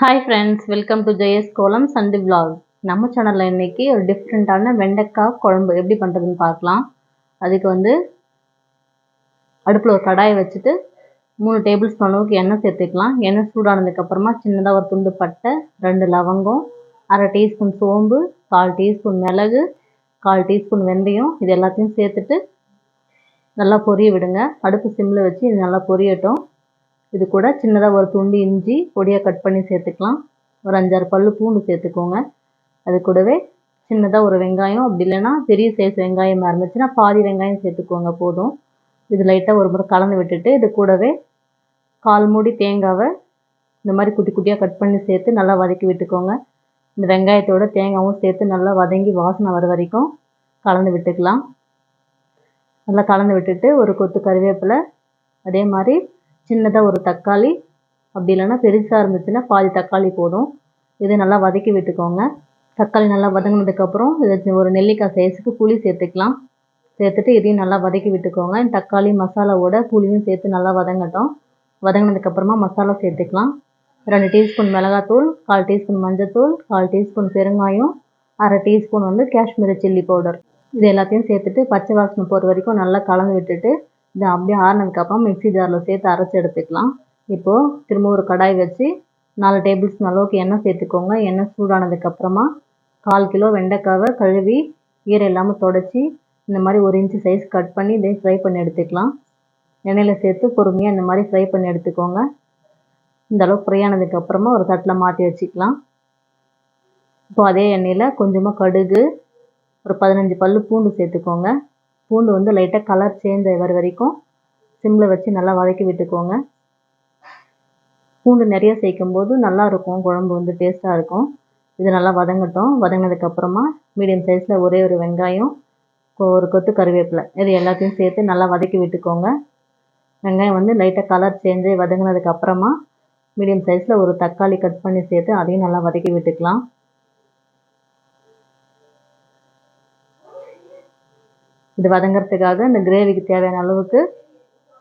Hi friends welcome to Jaya's kolam Sunday vlog நம்ம சேனலில் இன்றைக்கி ஒரு டிஃப்ரெண்ட்டான வெண்டைக்காய் குழம்பு எப்படி பண்ணுறதுன்னு பார்க்கலாம். அதுக்கு வந்து அடுப்பில் ஒரு கடாயை வச்சுட்டு மூணு டேபிள் ஸ்பூன் அளவுக்கு எண்ணெய் சேர்த்துக்கலாம். எண்ணெய் சூடானதுக்கப்புறமா சின்னதாக ஒரு துண்டு பட்டை ரெண்டு லவங்கம் அரை டீஸ்பூன் சோம்பு கால் டீஸ்பூன் மிளகு கால் டீஸ்பூன் வெந்தயம் இது எல்லாத்தையும் சேர்த்துட்டு நல்லா பொரிய விடுங்க. அடுப்பு சிம்மில் வச்சு இது நல்லா பொரியட்டும். இது கூட சின்னதாக ஒரு துண்டு இஞ்சி பொடியாக கட் பண்ணி சேர்த்துக்கலாம். ஒரு அஞ்சாறு பல் பூண்டு சேர்த்துக்கோங்க. அது கூடவே சின்னதாக ஒரு வெங்காயம். அப்படி இல்லைன்னா பெரிய சைஸ் வெங்காயமாக இருந்துச்சுன்னா பாதி வெங்காயம் சேர்த்துக்கோங்க போதும். இது லைட்டாக ஒரு முறை கலந்து விட்டுட்டு இது கூடவே கால் மூடி தேங்காவை இந்த மாதிரி குட்டி குட்டியாக கட் பண்ணி சேர்த்து நல்லா வதக்கி விட்டுக்கோங்க. இந்த வெங்காயத்தோட தேங்காவும் சேர்த்து நல்லா வதங்கி வாசனை வர வரைக்கும் கலந்து விட்டுக்கலாம். நல்லா கலந்து விட்டுட்டு ஒரு கொத்து கருவேப்பிலை அதே மாதிரி சின்னதாக ஒரு தக்காளி. அப்படி இல்லைன்னா பெருசாக இருந்துச்சுன்னா பாதி தக்காளி போதும். இதை நல்லா வதக்கி விட்டுக்கோங்க. தக்காளி நல்லா வதங்கினதுக்கப்புறம் இதை ஒரு நெல்லிக்காய் சைஸுக்கு புளி சேர்த்துக்கலாம். சேர்த்துட்டு இதையும் நல்லா வதக்கி விட்டுக்கோங்க. தக்காளி மசாலாவோட புளியும் சேர்த்து நல்லா வதங்கட்டும். வதங்கினதுக்கப்புறமா மசாலா சேர்த்துக்கலாம். ரெண்டு டீஸ்பூன் மிளகாத்தூள் கால் டீஸ்பூன் மஞ்சத்தூள் கால் டீஸ்பூன் பெருங்காயம் அரை டீஸ்பூன் வந்து காஷ்மீரி சில்லி பவுடர். இது எல்லாத்தையும் சேர்த்துட்டு பச்சை வாசனை போகிற வரைக்கும் நல்லா கலந்து விட்டுட்டு இது அப்படியே ஆறுனதுக்கப்புறம் மிக்ஸி ஜாரில் சேர்த்து அரைச்சி எடுத்துக்கலாம். இப்போது திரும்ப ஒரு கடாய் வச்சு நாலு டேபிள் ஸ்பூன் அளவுக்கு எண்ணெய் சேர்த்துக்கோங்க. எண்ணெய் சூடானதுக்கப்புறமா கால் கிலோ வெண்டைக்காவை கழுவி ஈரம் இல்லாமல் தொடச்சி இந்த மாதிரி ஒரு இன்ச்சு சைஸ் கட் பண்ணி இதை ஃப்ரை பண்ணி எடுத்துக்கலாம். எண்ணெயில் சேர்த்து பொறுமையாக இந்த மாதிரி ஃப்ரை பண்ணி எடுத்துக்கோங்க. இந்த அளவுக்கு ஃப்ரை ஆனதுக்கப்புறமா ஒரு தட்டில் மாற்றி வச்சுக்கலாம். இப்போ அதே எண்ணெயில் கொஞ்சமாக கடுகு ஒரு பதினஞ்சு பல் பூண்டு சேர்த்துக்கோங்க. பூண்டு வந்து லைட்டாக கலர் சேஞ்ச் ஆகிற வரைக்கும் சிம்மில் வச்சு நல்லா வதக்கி விட்டுக்கோங்க. பூண்டு நிறைய சேர்க்கும் போது நல்லாயிருக்கும் குழம்பு வந்து டேஸ்ட்டாக இருக்கும். இது நல்லா வதங்கட்டும். வதங்கினதுக்கப்புறமா மீடியம் சைஸில் ஒரே ஒரு வெங்காயம் ஒரு கொத்து கருவேப்பிலை இது எல்லாத்தையும் சேர்த்து நல்லா வதக்கி விட்டுக்கோங்க. வெங்காயம் வந்து லைட்டாக கலர் சேஞ்சு வதங்கினதுக்கப்புறமா மீடியம் சைஸில் ஒரு தக்காளி கட் பண்ணி சேர்த்து அதையும் நல்லா வதக்கி விட்டுக்கலாம். இது வதங்கிறதுக்காக இந்த கிரேவிக்கு தேவையான அளவுக்கு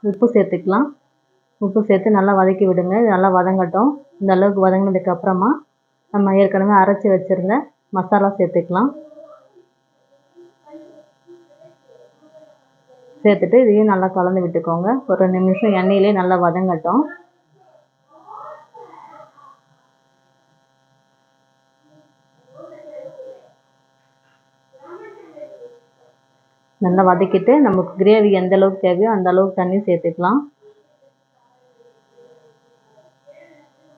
உப்பு சேர்த்துக்கலாம். உப்பு சேர்த்து நல்லா வதக்கி விடுங்க. இது நல்லா வதங்கட்டும். இந்த அளவுக்கு வதங்கினதுக்கு அப்புறமா நம்ம ஏற்கனவே அரைச்சி வச்சுருந்த மசாலா சேர்த்துக்கலாம். சேர்த்துட்டு இதையும் நல்லா கலந்து விட்டுக்கோங்க. ஒரு ரெண்டு நிமிஷம் எண்ணெயிலே நல்லா வதங்கட்டும். நல்லா வதக்கிட்டு நமக்கு கிரேவி எந்த அளவுக்கு தேவையோ அந்த அளவுக்கு தண்ணி சேர்த்துக்கலாம்.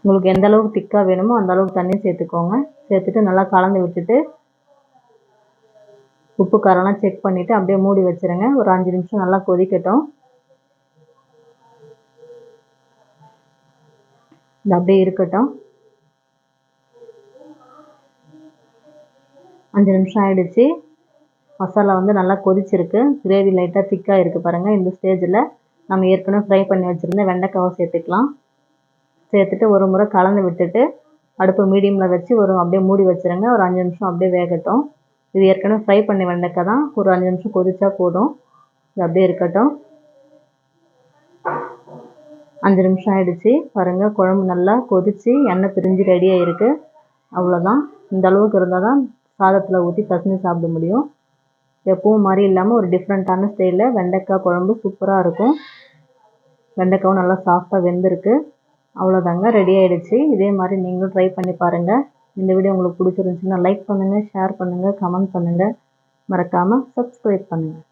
உங்களுக்கு எந்த அளவுக்கு திக்காக வேணுமோ அந்த அளவுக்கு தண்ணி சேர்த்துக்கோங்க. சேர்த்துட்டு நல்லா கலந்து விட்டுட்டு உப்பு காரம்லாம் செக் பண்ணிவிட்டு அப்படியே மூடி வச்சுருங்க. ஒரு அஞ்சு நிமிஷம் நல்லா கொதிக்கட்டும். இது அப்படியே இருக்கட்டும். அஞ்சு நிமிஷம் ஆயிடுச்சு. மசாலா வந்து நல்லா கொதிச்சிருக்கு. கிரேவி லைட்டாக திக்காக இருக்குது பாருங்கள் இந்த ஸ்டேஜில் நம்ம ஏற்கனவே ஃப்ரை பண்ணி வச்சுருந்த வெண்டைக்காவை சேர்த்துக்கலாம். சேர்த்துட்டு ஒரு முறை கலந்து விட்டுட்டு அடுப்பு மீடியமில் வச்சு ஒரு அப்படியே மூடி வச்சுருங்க. ஒரு அஞ்சு நிமிஷம் அப்படியே வேகட்டும். இது ஏற்கனவே ஃப்ரை பண்ணி வெண்டைக்காய் தான். ஒரு அஞ்சு நிமிஷம் கொதிச்சா போதும். இது அப்படியே இருக்கட்டும். அஞ்சு நிமிஷம் ஆயிடுச்சு. பாருங்கள் குழம்பு நல்லா கொதித்து எண்ணெய் பிரிஞ்சு ரெடியாக இருக்குது அவ்வளோதான் இந்த அளவுக்கு இருந்தால் தான் சாதத்தில் ஊற்றி பசங்க சாப்பிட முடியும். எப்பவும் மாதிரி இல்லாமல் ஒரு டிஃப்ரெண்ட்டான ஸ்டைலில் வெண்டைக்காய் குழம்பு சூப்பராக இருக்கும். வெண்டைக்காவும் நல்லா சாஃப்டாக வெந்திருக்கு. அவ்வளோதாங்க ரெடி ஆகிடுச்சு இதே மாதிரி நீங்களும் ட்ரை பண்ணி பாருங்கள் இந்த வீடியோ உங்களுக்கு பிடிச்சிருந்துச்சுன்னா லைக் பண்ணுங்கள் ஷேர் பண்ணுங்கள் கமெண்ட் பண்ணுங்கள் மறக்காமல் சப்ஸ்கிரைப் பண்ணுங்கள்